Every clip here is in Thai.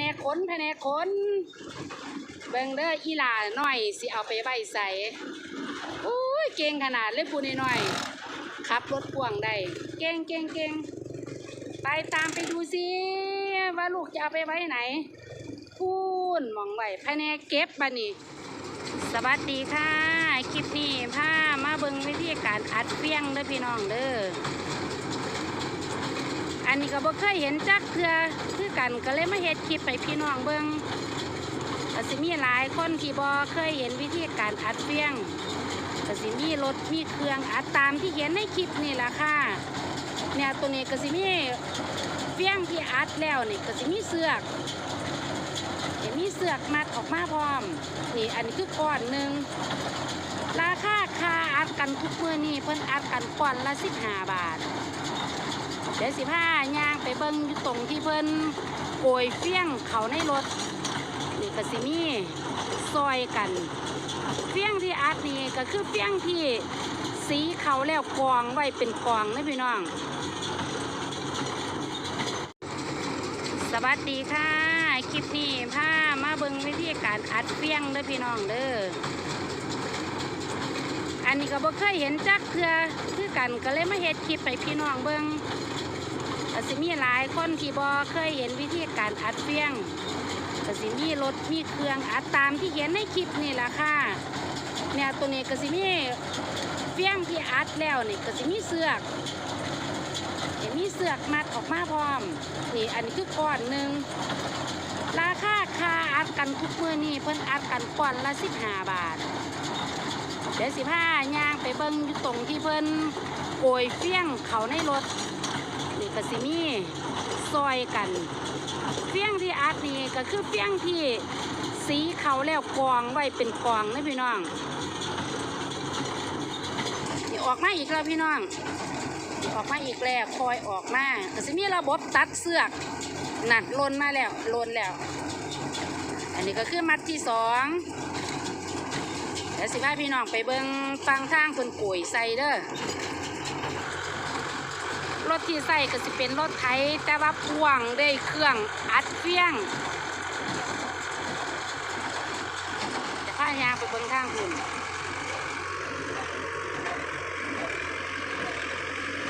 นกขนแผนกขนเบิ่งเด้ออีหลาหน่อยสิเอาไปไว้ใส่โอ้ยเก่งขนาดเลยผู้น้อยขับรถพ่วงได้เก่งเก่งเก่งไปตามไปดูสิว่าลูกจะเอาไปไว้ไหนพูนมองไว้แผนกเก็บบัดนี้สวัสดีค่ะ คลิปนี้พามาเบิ่งวิธีการอัดเฟี้ยงเด้อพี่น้องเด้อ อันนี้ก็บ่เคยเห็นจักเทือคือกันก็เลยมาเฮ็ดคลิปไปพี่น้องเบิงก็สิมีหลายคนที่บ่เคยเห็นวิธีการอัดเฟี้ยงก็สิมีรถมีเครื่องอัดตามที่เห็นในคลิปนี่ล่ะค่ะเนี่ยตัวนี้ก็สิมีเฟี้ยงที่อัดแล้วนี่ก็สิมีเสือกเห็นมีเสือกมัดออกมาพร้อมนี่อันนี้คือก้อนหนึ่งราคาคาอัดกันทุกมือนี่เพิ่นอัดกันก้อนละสิบห้าบาท เดี๋ยวสิผ้าย่างไปเบิ้งอยู่ตรงที่เพิ่นโกยเฟี้ยงเขาในรถนี่ก็สิมีซอยกันเฟี้ยงที่อัดนี่ก็คือเฟี้ยงที่สีเขาแล้วกองไว้เป็นกองนะพี่น้อง สวัสดีค่ะ คลิปนี้พามาเบิ่งวิธีการอัดเฟี้ยงเด้อพี่น้องเด้ออันนี้ก็บ่เคยเห็นจักเทือคือกันก็เลยมาเฮ็ดคลิปไปพี่น้องเบิ่ง ก็สิมีหลายคนที่บ่เคยเห็นวิธีการอัดเฟี้ยงก็สิมีรถมีเครื่องอัดตามที่เห็นในคลิปนี่แหละค่ะเนี่ยตัวนี้ก็สิมีเฟี้ยงที่อัดแล้วนี่ก็สิมีเสือกเห็นมีเสือกมัดออกมาพร้อมนี่อันนี้คือก้อนหนึ่งราคาคาอัดกันทุกมือนี่เพิ่นอัดกันก้อนละสิบห้าบาทเดี๋ยวสิผ้าย่างไปเบิ้งอยู่ตรงที่เพิ่นโกยเฟี้ยงเขาในรถ ก็สิมีซอยกันเฟี้ยงที่อัดนี่ก็คือเฟี้ยงที่สีเขาแล้วกองไว้เป็นกองนะพี่น้องออกมาอีกแล้วพี่น้อง ออกมาอีกแล้วคอยออกมาก็สิมีระบบตัดเสือกหนัดลนมาแล้วลนแล้ว อันนี้ก็คือมัดที่สองเดี๋ยวสิพาพี่น้องไปเบิงฟังทางคนป่วยใส่เด้อร รถที่ใส่ก็สิเป็นรถไถแต่ว่าพ่วงได้วยเครื่องอัดเฟี้ยงจะพายางไปเบิงทางคุณ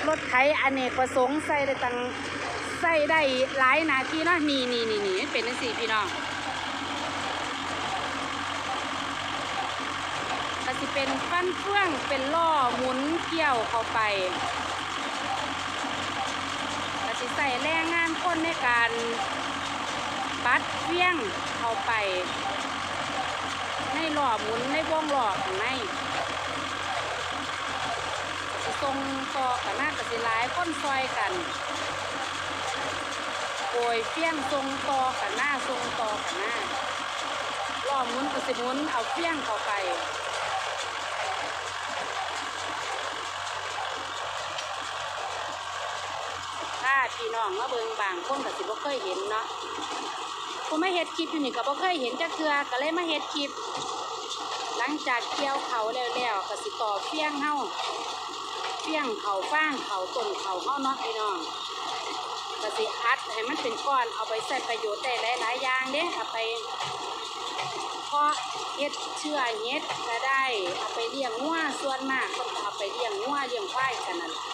รถไถอเนกประสงค์ใส่ได้ตังใส่ได้หลายนาทีเนาะนี่นี่นี่นี่เป็นจังสี่พี่น้องก็สิเป็นฟันเฟื่องเป็นล่อหมุนเกี่ยวเข้าไป สิใส่แรงงานคนในการปัดเฟี้ยงเข้าไป ในหล่อหมุนในวงหล่อข้างในสิทรงต่อกันหน้ากับสิหลายคนซอยกันโอยเฟี้ยงทรงต่อกันหน้าทรงต่อกันหน้าหล้อหมุนกับสิหมุนเอาเฟี้ยงเข้าไปถ้าพี่น้ องมาเบิงบางคนกับสิบ่เคยเห็นเนาะผมไม่เฮ็ดคลิปอยู่นี่ก็บ่เคยเห็นจักเทือก็เลยมาเฮ็ดคลิป หลังจากเกี่ยวเขาแล้วๆก็สิต่อเฟี้ยงเฮาเฟี้ยงเขาฟางเขาต้นเขาเฮาเนาะพี่น้องก็สิอัดให้มันเป็นก้อนเอาไปใช้ประโยชน์ได้หลายๆอย่างเด้เอาไปเพาะเฮ็ดเชื่อเฮ็ดก็ได้เอาไปเลี้ยงงัวส่วนมากคนก็เอาไปเลี้ยงงัวเลี้ยงควายกันนั่นล่ะ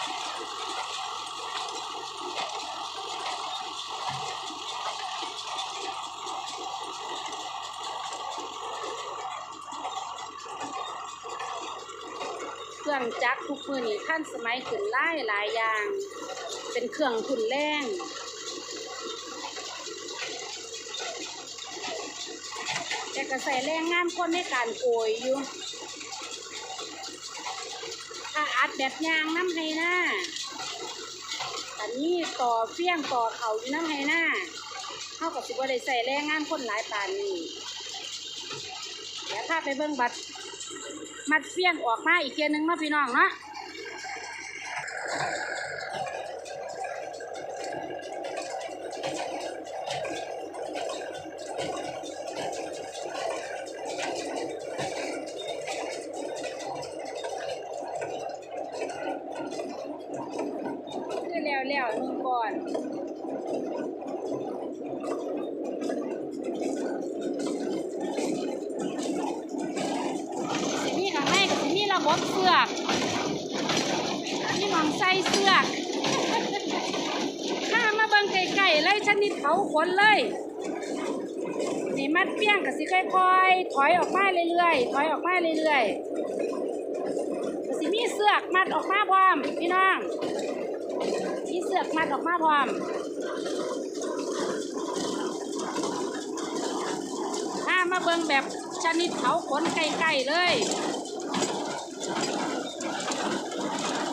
เค รื่องจักรทุกมือนี้ขั้นสมัยขึ้นหลายหลายอย่าง เป็นเครื่องทุนแรงแต่ก็ใส่แรงงานคนในการโกยอยู่ถ้าอัดแบบยางน้ำไห้หน้าอันนี้ต่อเฟี้ยงต่อเขาอยู่น้ำไห้หน้าเท่ากับสิบว่าได้ใส่แรงงานคนหลายปานนี้เดี๋ยวถ้าไปเบิ่งบัตร มัดเฟี้ยงออกมาอีกเทียหนึงเนาะพี่น้องเนาะ คือแล้วแล้วหนึ่งก่อน ปลดเสือกพี่น้องใส่เสือกข้ามาเบิ่งไก่ๆเลยชนิดเขาขนเลยนี่มัดเปี้ยงกับสิค่อยๆถอยออกมาเรื่อยๆถอยออกมาเรื่อยๆก็สิมีเสือกมัดออกมาพร้อมพี่น้องมีเสือกมัดออกมาพร้อมถ้ามาเบิ่งแบบชนิดเขาขนไก่ๆเลย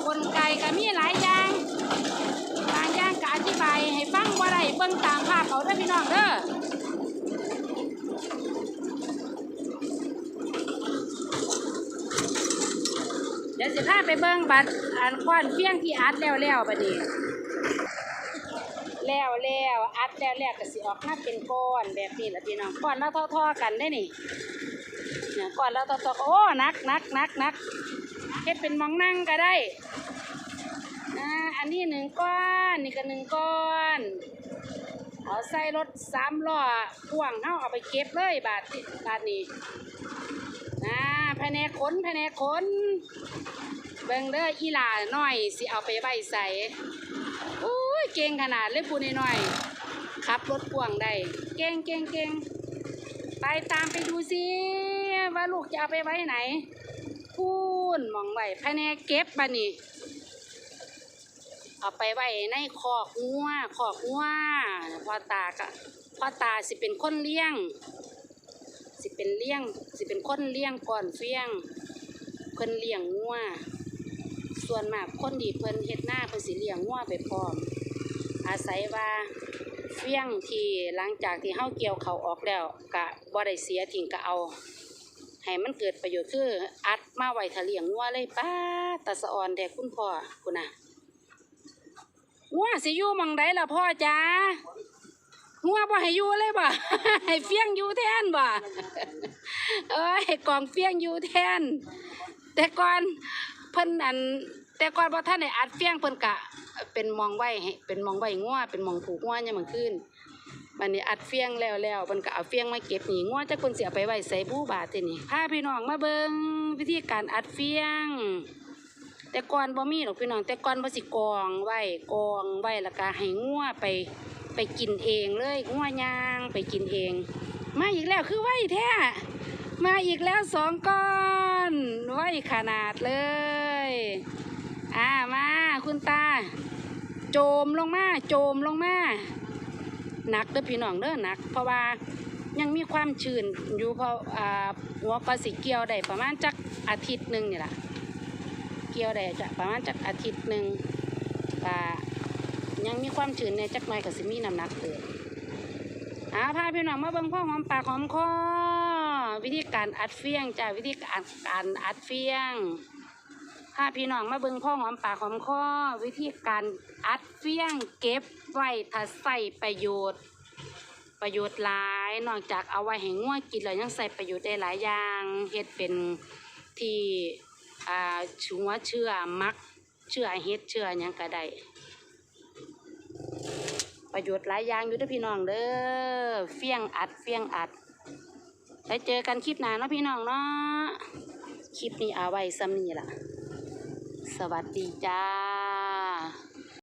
ขนไก่ก็มีหลายอย่าง บางอย่างก็อธิบายให้ฟังว่าไรเบิ่งตามภาพเอาเด้อพี่น้องเด้อเดี๋ยวสิพาไปเบิ่งบัตรอันค้อนเฟี้ยงที่อัดแล้วแล้วบัดนี้แล้วแล้วอัดแล้วแล้วก็สิออกมาเป็นก้อนแบบนี้ละพี่น้องก้อนแล้วท่อๆกันได้นี่เนี่ยก้อนแล้วท่อๆโอ้หนักหนักหนักหนัก เฮ็ดเป็นมองนั่งก็ได้อ่าอันนี้หนึ่งก้อนนี่ก็หนึ่งก้อนเอาใส่รถสามล้อพ่วงเฮาเอาไปเก็บเลยบาทบาทนี้อ่าแผนกขนแผนกขนเบิ่งเด้ออีหลาน้อยสิเอาไปไว้ใส่โอ้ยเก่งขนาดเลยผู้น้อยขับรถพ่วงได้เก่งเก่งเก่งไปตามไปดูสิว่าลูกจะเอาไปไว้ไหน พูนมองไว้แผนเก็บบัดนี้เอาไปไว้ในคอกงัวคอกงัวพ่อตากะพ่อตาสิเป็นคนเลี้ยง สิเป็นเลี้ยง สิเป็นคนเลี้ยงก่อนเฟี้ยงเพิ่นเลี้ยงงัวส่วนมากคนดีเพิ่นเฮ็ดหน้าเพิ่นสิเลี้ยงงัวไปพร้อม อาศัยว่าเฟี้ยงที่หลังจากที่เฮาเกี่ยวเขาออกแล้วก็บ่ได้เสียทิ้งก็เอา ให้มันเกิดประโยชน์คืออัดมาไว้ถ้าเลียงงัวเลยป้าตาสะออนแต่คุณพ่อคุณน่ะงัวสิอยู่ม่องใดล่ะพ่อจ๋างัวบ่ให้อยู่เลยบ่ให้เฟี้ยงอยู่แทนบ่เอ้ยให้กองเฟี้ยงอยู่แทน แต่ก่อนเพิ่นอัน แต่ก่อนบ่ท่านได้อัดเฟี้ยงเพิ่นกะ เป็นมองไว้ให้เป็นมองไว้งัวเป็นมองผูกงัวยามมื้อคืน บัดนี้อัดเฟียงแล้วแล้วเพิ่นก็เอาเฟียงมาเก็บนี่งัวจักเพิ่นสิเอาไปไว้ใส่บู้บาดตินี่พาพี่น้องมาเบิ่งวิธีการอัดเฟียง แต่ก่อนบ่มีหรอกพี่น้องแต่ก่อนบ่สิกองไว้กองไว้แล้วก็ให้งัวไปไปกินเองเลยงัวย่างไปกินเอง มาอีกแล้วคือไว้แท้มาอีกแล้วสองก้อนไว้ขนาดเลยอ่ามาคุณตา โจมลงมา โจมลงมา หนักเด้อพี่น้องเด้อหนัก เพราะว่ายังมีความชื้นอยู่พราะอ่าหัวก็สิเกี่ยวได้ประมาณจักอาทิตย์หนึ่งนี่แหละเกี่ยวได้จะประมาณจักอาทิตย์หนึ่งก็ยังมีความชื้นในจักหน่อยก็สิมีน้ำหนักเกิดอาพาพี่น้องมาเบิ่งพ่อหอมปากหอมคอวิธีการอัดเฟี้ยงจ้ะวิธีการการอัดเฟี้ยงาพี่น้องมาเบิ่งพ่อหอมปากหอมคอวิธีการอัดเฟี้ยงเก็บไว้ถ้าใส่ประโยชน์ ประโยชน์หลายนอกจากเอาไว้ให้งัวกินแล้วยังใส่ประโยชน์ได้หลายอย่างเฮ็ดเป็นที่อ่าชัวเชื่อมักเชื่อเฮ็ดเชื่อยังก็ได้ประโยชน์หลายอย่างอยู่ด้พี่น้องเด้อเฟี้ยงอัดเฟี้ยงอัดแล้วเจอกันคลิปหน้าเนาะพี่น้องเนาะคลิปนี้เอาไว้ซ้ำนี่ล่ะ สวัสดีจ้า